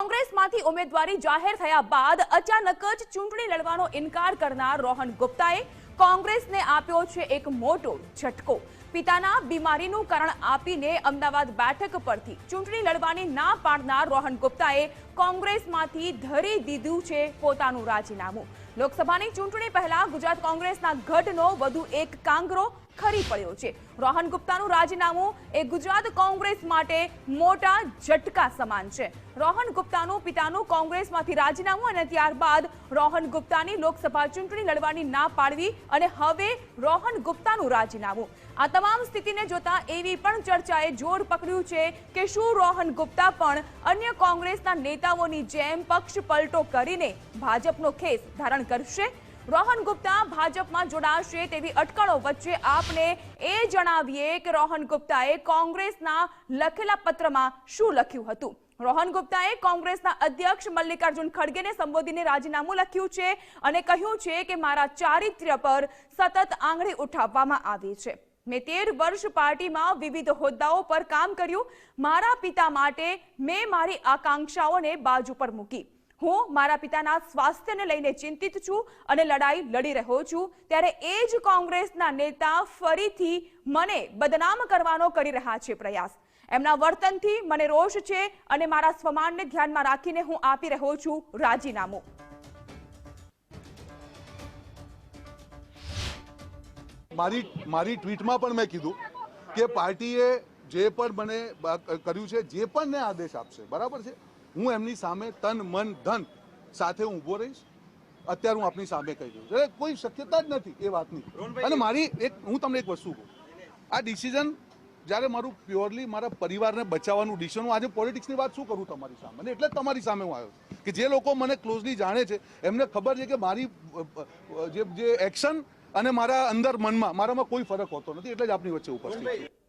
કોંગ્રેસમાંથી ઉમેદવારી જાહેર થયા બાદ અચાનક જ ચૂંટણી લડવાનો ઇનકાર કરનાર રોહન ગુપ્તાએ કોંગ્રેસને આપ્યો છે એક મોટો ઝટકો. પિતાના બીમારીનું કારણ આપીને અમદાવાદ બેઠક પરથી ચૂંટણી લડવાની ના પાડનાર રોહન ગુપ્તાએ કોંગ્રેસમાંથી ધરી દીધું છે પોતાનું રાજીનામું. લોકસભાની ચૂંટણી પહેલા ગુજરાત કોંગ્રેસના ગઢનો વધુ એક કાંગરો ખરી પડ્યો છે. રોહન ગુપ્તાનું રાજીનામું એ ગુજરાત કોંગ્રેસ માટે મોટા ઝટકા સમાન છે. રોહન ગુપ્તાનું પિતાનું કોંગ્રેસમાંથી રાજીનામું અને ત્યારબાદ રોહન ગુપ્તાની લોકસભા ચૂંટણી લડવાની ના પાડવી અને હવે રોહન ગુપ્તાનું રાજીનામું. આ તમામ સ્થિતિને જોતા એવી પણ ચર્ચાએ જોર પકડ્યું છે કે શું રોહન ગુપ્તા પણ અન્ય કોંગ્રેસના નેતાઓની જેમ પક્ષ પલટો કરીને ભાજપનો ખેસ ધારણ કરશે. રોહન ગુપ્તા ભાજપમાં જોડાશે તેવી અટકળો વચ્ચે આપને એ જણાવીએ કે રોહન ગુપ્તાએ કોંગ્રેસના લખેલા પત્રમાં શું લખ્યું હતું? રોહન ગુપ્તાએ કોંગ્રેસના અધ્યક્ષ મલ્લિકાર્જુન ખડગેને સંબોધીને રાજીનામું લખ્યું છે અને કહ્યું છે કે મારા ચારિત્ર્ય પર સતત આંગળી ઉઠાવવામાં આવી છે. મેં તેર વર્ષ પાર્ટીમાં વિવિધ હોદ્દાઓ પર કામ કર્યું. મારા પિતા માટે મેં મારી આકાંક્ષાઓને બાજુ પર મૂકી. હું મારા પિતાના સ્વાસ્થ્યને લઈને ચિંતિત છું અને લડાઈ લડી રહ્યો છું. ત્યારે એ જ કોંગ્રેસના નેતા ફરીથી મને બદનામ કરવાનો કરી રહ્યા છે પ્રયાસ. એમના વર્તનથી મને રોષ છે અને મારા સ્વમાનને ધ્યાનમાં રાખીને હું આપી રહ્યો છું રાજીનામું. મારી મારી ટ્વીટમાં પણ મેં કીધું કે પાર્ટીએ જે પણ મને કર્યું છે જે પણ ને આદેશ આપશે બરાબર છે? હું એમની સામે તન મન ધન સાથે હું ઊભો રહીશ. અત્યારે હું આપની સામે કહી દઉં એટલે કોઈ શક્યતા જ નથી એ વાતની. અને મારી એક હું તમને એક વસ્તુ કહું. આ ડિસિઝન જ્યારે મારું પ્યોરલી મારા પરિવારને બચાવવાનું ડિસિઝન હું આજે પોલિટિક્સની વાત શું કરું તમારી સામે? અને એટલે તમારી સામે હું આવ્યો કે જે લોકો મને ક્લોઝલી જાણે છે એમને ખબર છે કે મારી જે જે એક્શન અને મારા અંદર મનમાં, મારામાં કોઈ ફરક હોતો નથી, એટલે જ આપની વચ્ચે ઉપસ્થિત છું.